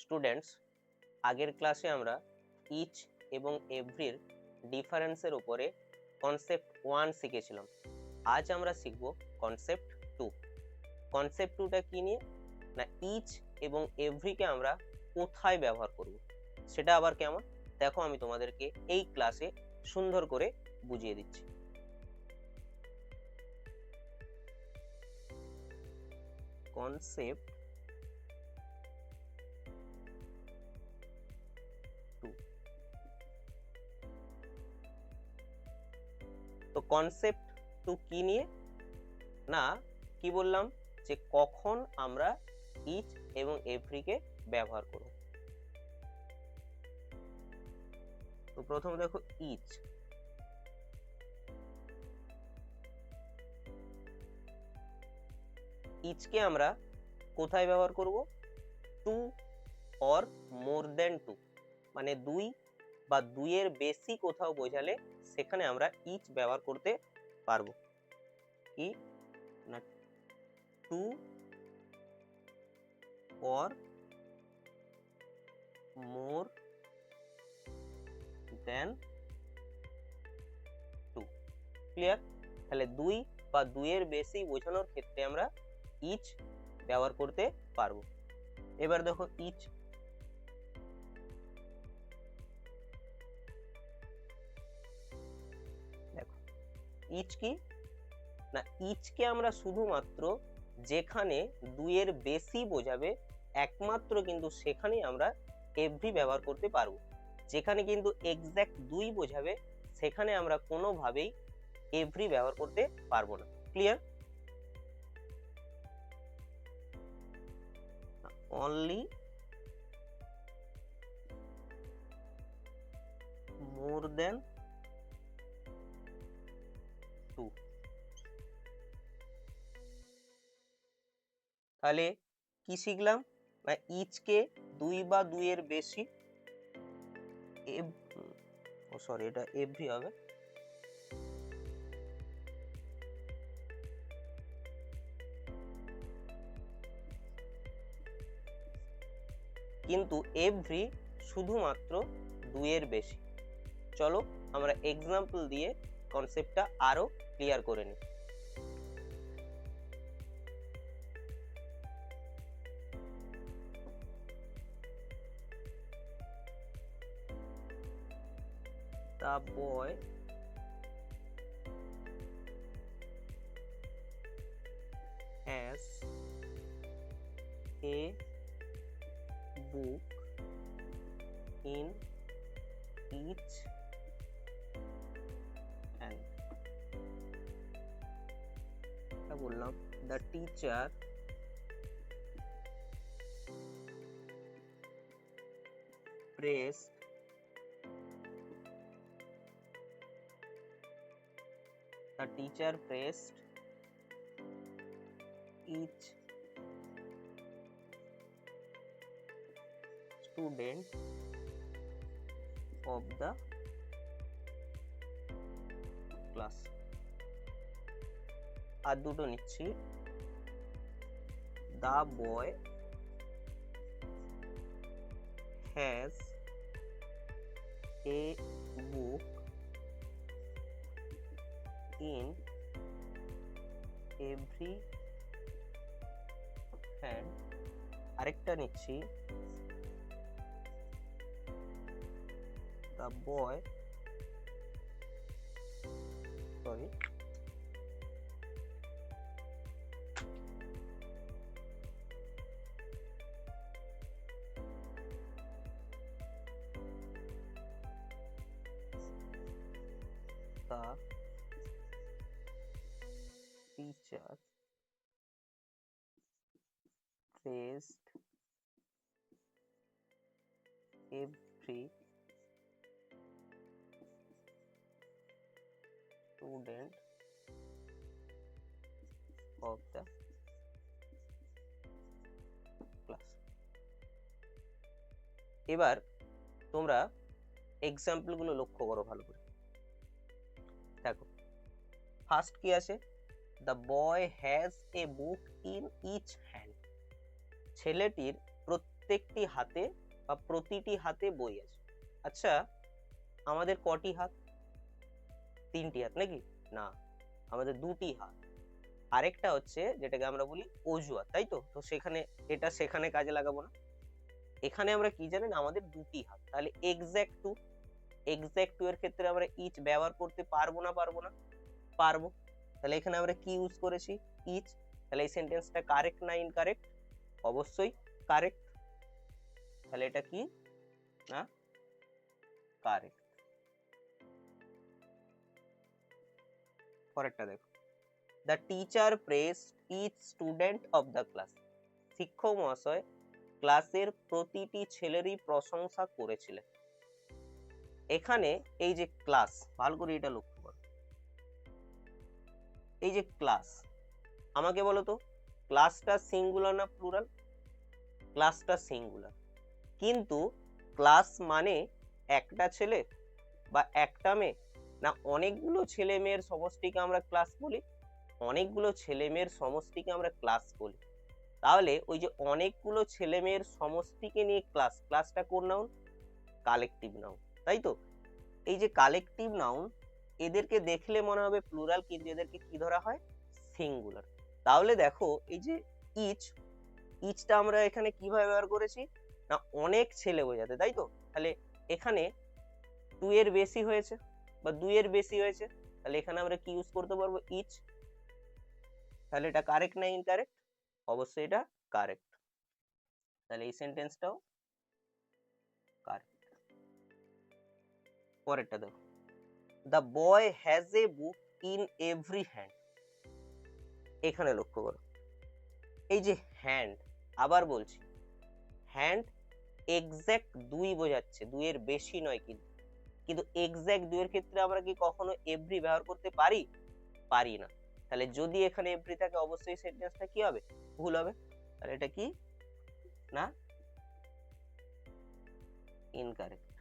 Students আগের ক্লাসে আমরা ইচ এবং এভরির ডিফারেন্সের উপরে কনসেপ্ট ওয়ান শিখেছিলাম। আজ আমরা শিখব কনসেপ্ট টু কনসেপ্ট টুটা কি নিয়ে? না ইচ এবং এভরিকে আমরা কোথায় ব্যবহার করব? সেটা আবার কেমন? দেখো, আমি তোমাদেরকে এই ক্লাসে সুন্দর করে বুঝিয়ে দিচ্ছি। কনসেপ্ট কনসেপ্ট টু কি নিয়ে? না, কি বললাম? যে কখন আমরা ইচ এবং এভরিকে ব্যবহার করব। তো প্রথম দেখো ইচ ইচকে আমরা কোথায় ব্যবহার করব? Two or more than two মানে দুই বা দুইয়ের বেশি কোথাও বোঝালে সেখানে আমরা ইচ ব্যবহার করতে পারব। কি না two or more than two clear তাহলে দুই বা দুইয়ের বেশি বোঝানোর ক্ষেত্রে আমরা ইচ ব্যবহার করতে পারব। এবার দেখো ইচ ইচ কি না, ইচকে আমরা শুধুমাত্র যেখানে দুইয়ের বেশি বোঝাবে, একমাত্র কিন্তু সেখানেই আমরা এভরি ব্যবহার করতে পারব। যেখানে কিন্তু এক্স্যাক্ট দুই বোঝাবে, সেখানে আমরা কোনোভাবেই এভরি ব্যবহার করতে পারব না। ক্লিয়ার অনলি মোর than তাহলে কি শিখলাম? না, ইচকে দুই বা দুইয়ের বেশি ও সরি এটা এভরি হবে। কিন্তু এভরি শুধুমাত্র দুইয়ের বেশি। চলো আমরা এক্সাম্পল দিয়ে কনসেপ্টটা আরও ক্লিয়ার করে নিই। the boy has a book in each hand I will not the teacher praised the teacher praised each student of the class আর দুটো নিচ্ছি the boy has a book in every hand আরেকটা নিচ্ছি the boy sorry the teacher praised every student of the class এবার তোমরা এক্সাম্পলগুলো লক্ষ্য করো ভালো করে দেখো ফার্স্ট কি আছে the boy has a book in each hand ছেলেটির প্রত্যেকটি হাতে বা প্রতিটি হাতে বই আছে। আচ্ছা আমাদের কটি হাত? তিনটি হাত নাকি? না, আমাদের দুটি হাত। আরেকটা হচ্ছে যেটাকে আমরা বলি অজুহাত, তাই তো? তো সেখানে, এটা সেখানে কাজে লাগাবো না। এখানে আমরা কি জানেন আমাদের দুটি হাত। তাহলে এক্স্যাক্ট টু এক্স্যাক্ট টু এর ক্ষেত্রে আমরা ইচ ব্যবহার করতে পারব না পারব না? পারব। তাহলে এখানে আমরা কি ইউজ করেছি? ইচ তাহলে এই সেন্টেন্সটা কারেক্ট না ইনকারেক্ট অবশ্যই কারেক্ট তাহলে এটা কি? না? কারেক্ট পরেরটা দেখো। The teacher press each student of the class শিক্ষক মহাশয় ক্লাসের প্রতিটি ছেলেরই প্রশংসা করেছিলেন। এখানে এই যে ক্লাস ভালো করে এটা করো এই যে ক্লাস আমাকে বলো তো ক্লাসটা সিঙ্গুলার না প্লুরাল ক্লাসটা সিঙ্গুলার কিন্তু ক্লাস মানে একটা ছেলে বা একটা মেয়ে? না, অনেকগুলো ছেলে মেয়ের সমষ্টিকে আমরা ক্লাস বলি, অনেকগুলো ছেলে মেয়ের সমষ্টিকে আমরা ক্লাস বলি। তাহলে ওই যে অনেকগুলো ছেলে মেয়ের সমষ্টিকে নিয়ে ক্লাস ক্লাসটা কোন নাউন কালেকটিভ নাউন তাই তো? এই যে কালেকটিভ নাউন এদেরকে দেখলে মনে হবে প্লুরাল কিন্তু এদেরকে কি ধরা হয়? সিঙ্গুলার তাহলে দেখো, এই যে ইচ ইচটা আমরা এখানে কীভাবে ব্যবহার করেছি? না, অনেক ছেলে বোঝাতে, তাই তো? তাহলে এখানে টু এর বেশি হয়েছে বা দুইয়ের বেশি হয়েছে, তাহলে এখানে আমরা কি ইউজ করতে পারব? ইচ তাহলে এটা কারেক্ট না ইনকারেক্ট অবশ্যই এটা কারেক্ট তাহলে এই সেন্টেন্সটাও কারেক্ট পরেরটা দেখো। The boy has a book in every hand এখানে লক্ষ্য করো। এই যে হ্যান্ড আবার বলছি। হ্যান্ড এক্স্যাক্ট দুই বোঝাচ্ছে, দুইয়ের বেশি নয় কিন্তু। কিন্তু এক্সাক্ট দুইয়ের ক্ষেত্রে আমরা কি কখনো এভরি ব্যবহার করতে পারি? পারি না। তাহলে যদি এখানে এভরি থাকে, অবশ্যই সেন্টেন্সটা কি হবে? ভুল হবে। তাহলে এটা কি? না? ইনকারেক্ট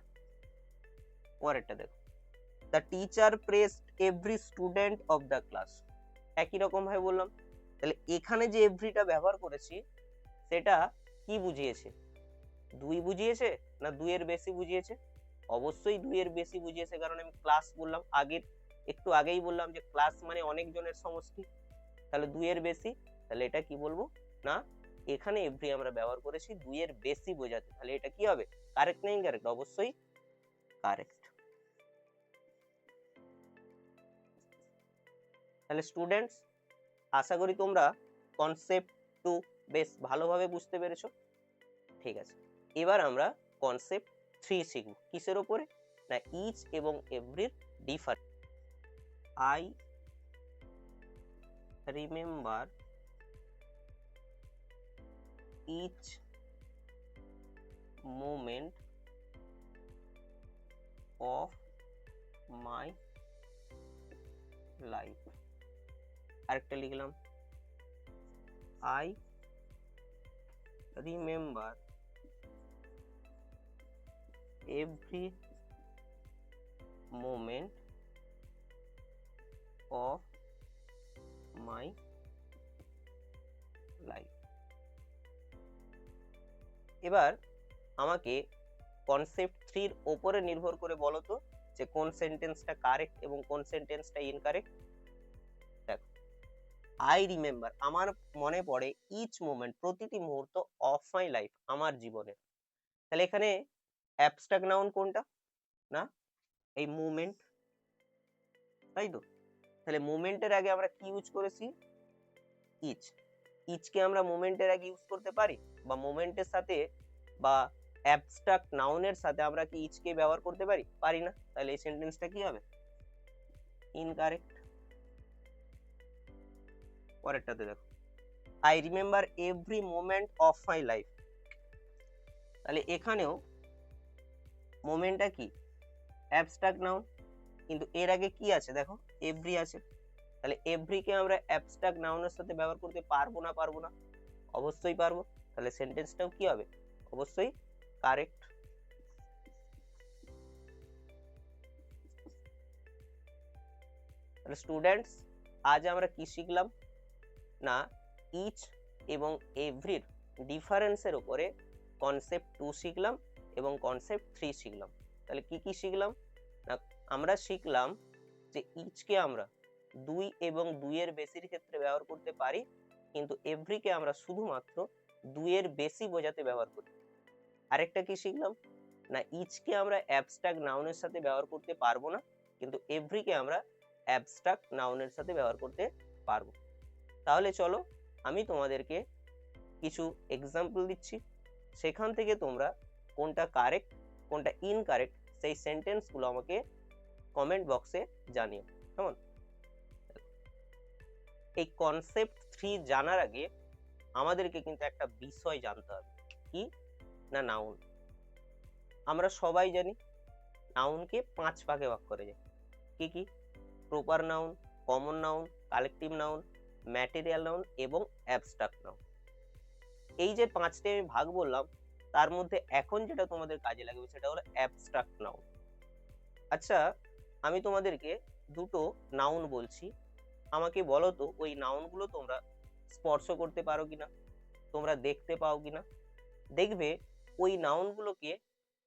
পরেরটা দেখো। The teacher pressed every student of the class একই রকম ভাবে বললাম। তাহলে এখানে যে এভরিটা ব্যবহার করেছি, সেটা কি বুঝিয়েছে? দুই বুঝিয়েছে না দুইয়ের বেশি বুঝিয়েছে? অবশ্যই দুইয়ের বেশি বুঝিয়েছে, কারণ আমি ক্লাস বললাম, আগের, একটু আগেই বললাম যে ক্লাস মানে অনেকজনের সমষ্টি। তাহলে দুইয়ের বেশি, তাহলে এটা কি বলব? না, এখানে এভরি আমরা ব্যবহার করেছি, দুইয়ের বেশি বোঝাতে। তাহলে এটা কি হবে? কারেক্ট না ইনকারেক্ট অবশ্যই কারেক্ট তাহলে স্টুডেন্টস আশা করি তোমরা কনসেপ্ট টু বেশ ভালোভাবে বুঝতে পেরেছ। ঠিক আছে, এবার আমরা কনসেপ্ট থ্রি শিখব। কিসের ওপরে? না ইচ এবং এভরির differ I remember each moment of my life আরেকটা লিখলাম। I remember every moment of my life এবার আমাকে কনসেপ্ট থ্রির ওপরে নির্ভর করে বলো তো, যে কোন সেন্টেন্সটা কারেক্ট এবং কোন সেন্টেন্সটা ইনকারেক্ট আই রিমেম্বার আমার মনে পড়ে ইচ মোমেন্ট প্রতিটি মুহূর্ত অফ মাই লাইফ আমার জীবনে তাহলে এখানে অ্যাবস্ট্রাক্ট নাউন কোনটা? না? এই মুভমেন্ট তাই তো? তাহলে মুভমেন্টের আগে আমরা কি ইউজ করেছি? ইচ ইচকে আমরা মুভমেন্টের আগে ইউজ করতে পারি? বা মুভমেন্টের সাথে বা অ্যাবস্ট্রাক্ট নাউনের সাথে আমরা কি ইচকে ব্যবহার করতে পারি? পারি না। তাহলে এই সেন্টেন্সটা কি হবে? ইনকারেক্ট পরেরটাতে দেখো। I remember every moment of my life তাহলে এখানেও মোমেন্টটা কি? অ্যাবস্ট্রাক্ট নাউন কিন্তু এর আগে কি আছে দেখো? এভরি আছে। তাহলে এভরিকে আমরা অ্যাবস্ট্রাক্ট নাউনের সাথে ব্যবহার করতে পারব না পারব না? অবশ্যই পারব। তাহলে সেন্টেন্সটাও কি হবে? অবশ্যই কারেক্ট তাহলে স্টুডেন্টস আজ আমরা কি শিখলাম? না ইচ এবং এভরির ডিফারেন্সের উপরে কনসেপ্ট টু শিখলাম এবং কনসেপ্ট থ্রি শিখলাম। তাহলে কি কি শিখলাম? না, আমরা শিখলাম যে ইচকে আমরা দুই এবং দুইয়ের বেশির ক্ষেত্রে ব্যবহার করতে পারি, কিন্তু এভরিকে আমরা শুধুমাত্র দুইয়ের বেশি বোঝাতে ব্যবহার করি। আরেকটা কি শিখলাম? না ইচকে আমরা অ্যাবস্ট্রাক্ট নাউনের সাথে ব্যবহার করতে পারব না, কিন্তু এভরিকে আমরা অ্যাবস্ট্রাক্ট নাউনের সাথে ব্যবহার করতে পারব। তাহলে চলো আমি তোমাদেরকে কিছু এক্সাম্পল দিচ্ছি। সেখান থেকে তোমরা কোনটা কারেক্ট কোনটা ইনকারেক্ট সেই সেন্টেন্সগুলো আমাকে কমেন্ট বক্সে জানিও। কেমন? এই কনসেপ্ট থ্রি জানার আগে আমাদেরকে কিন্তু একটা বিষয় জানতে হবে। কি? না নাউন আমরা সবাই জানি নাউনকে পাঁচ ভাগে ভাগ করে যায়। কি কি? Proper noun common noun collective noun material noun এবং অ্যাবস্ট্রাক্ট নাউন এই যে পাঁচটি আমি ভাগ বললাম, তার মধ্যে এখন যেটা তোমাদের কাজে লাগবে সেটা হলো অ্যাবস্ট্রাক্ট নাউন আচ্ছা আমি তোমাদেরকে দুটো নাউন বলছি। আমাকে বলো তো, ওই নাউনগুলো তোমরা স্পর্শ করতে পারো কি না তোমরা দেখতে পাও কি না দেখবে, ওই নাউনগুলোকে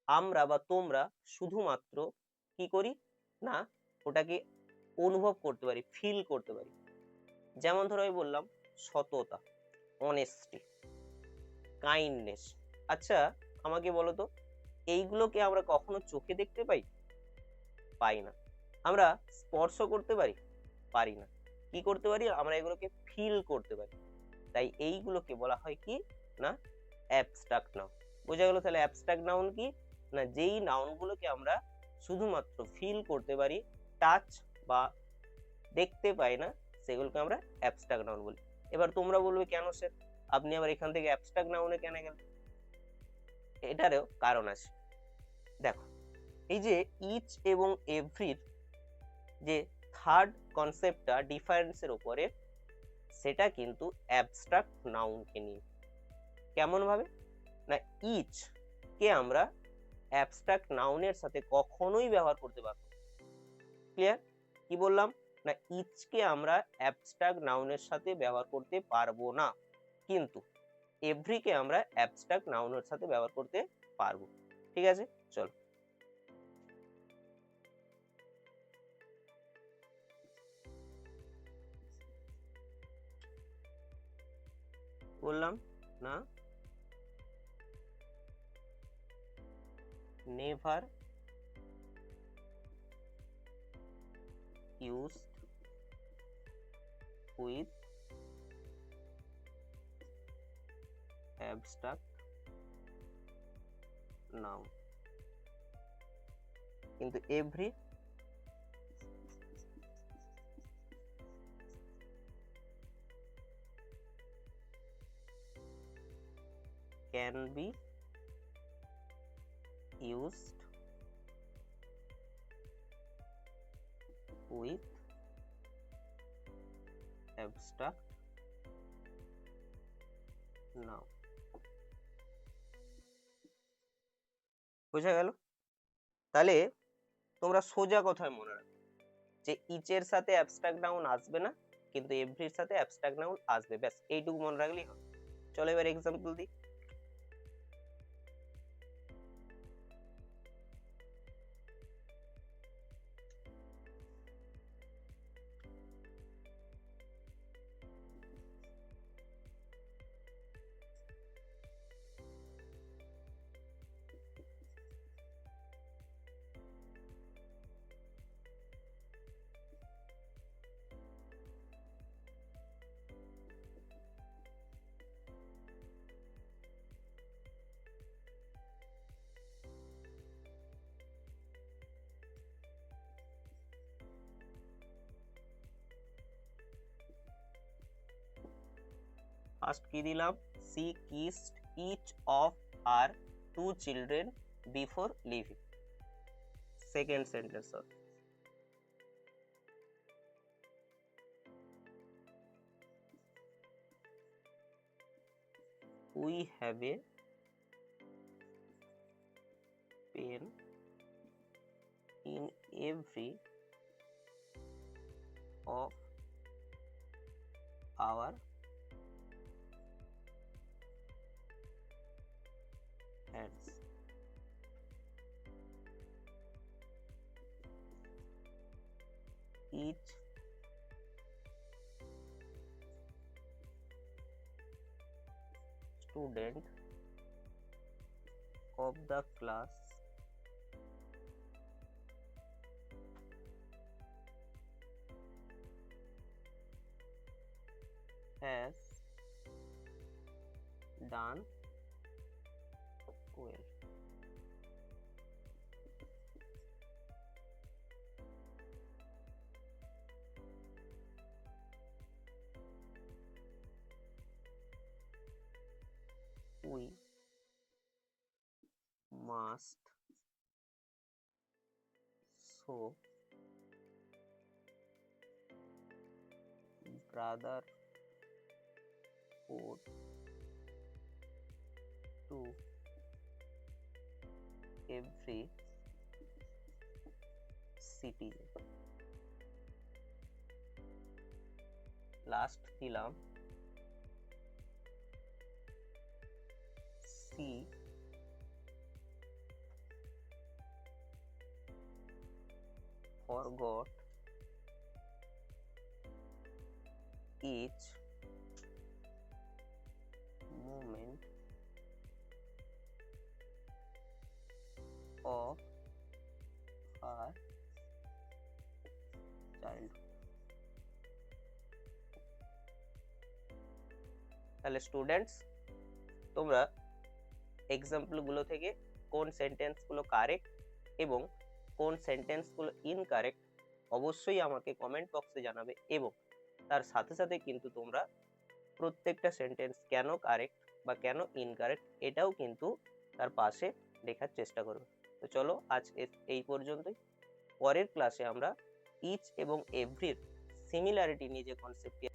আমরা বা তোমরা শুধুমাত্র কি করি? না, ওটাকে অনুভব করতে পারি ফিল করতে পারি। যেমন ধরো আমি বললাম, সততা অনেস্টি কাইন্ডনেস আচ্ছা আমাকে বলো তো, এইগুলোকে আমরা কখনো চোখে দেখতে পাই? পাই না। আমরা স্পর্শ করতে পারি? পারি না। কি করতে পারি? আমরা এগুলোকে ফিল করতে পারি। তাই এইগুলোকে বলা হয় কি? না অ্যাবস্ট্রাক্ট নাউন বোঝা গেল তাহলে অ্যাবস্ট্রাক্ট নাউন কি? না, যেই নাউনগুলোকে আমরা শুধুমাত্র ফিল করতে পারি টাচ বা দেখতে পাই না সেগুলোকে আমরা অ্যাবস্ট্রাক্ট নাউন বলি। এবার তোমরা বলবে, কেন স্যার আপনি আবার এখান থেকে অ্যাবস্ট্রাক্ট নাউনে কেন গেলেন? এটারও কারণ আছে। দেখো, এই যে ইচ এবং এভরির যে থার্ড কনসেপ্টটা ডিফারেন্সের উপরে, সেটা কিন্তু অ্যাবস্ট্রাক্ট নাউনকে নিয়ে। কেমন ভাবে না ইচ কে আমরা অ্যাবস্ট্রাক্ট নাউনের সাথে কখনোই ব্যবহার করতে পারব ক্লিয়ার কি বললাম? না, ইচকে আমরা অ্যাবস্ট্রাক্ট নাউনের সাথে ব্যবহার করতে পারব না। কিন্তু এভরিকে আমরা অ্যাবস্ট্রাক্ট নাউনের সাথে ব্যবহার করতে পারব। ঠিক আছে? চলো। বললাম, না। Never used with abstract noun কিন্তু every can be used abstract noun বোঝা গেল? তাহলে তোমরা সোজা কথায় মনে রাখো যে ইচের সাথে অ্যাবস্ট্রাক্ট নাউন আসবে না, কিন্তু এভরির সাথে অ্যাবস্ট্রাক্ট নাউন আসবে। ব্যাস, এইটুকু মনে রাখলেই হবে। চলো এবার এক্সাম্পল দিই। ফার্স্ট কি দিলাম? She kissed each of her two children before leaving second sentence we have a pen in every of our hands. Each student of the class must show brotherhood to every citizen last দিলাম C forgot each moment of her childhood. তাহলে students তোমরা এক্সাম্পলগুলো থেকে কোন সেন্টেন্সগুলো correct এবং কোন সেন্টেন্সগুলো incorrect অবশ্যই আমাকে কমেন্ট বক্সে জানাবে এবং তার সাথে সাথে কিন্তু তোমরা প্রত্যেকটা সেন্টেন্স কেন কারেক্ট বা কেন ইনকারেক্ট এটাও কিন্তু তার পাশে লেখার চেষ্টা করবে। তো চলো আজ এই পর্যন্তই। পরের ক্লাসে আমরা ইচ এবং এভরির সিমিলারিটি নিয়ে যে কনসেপ্টটি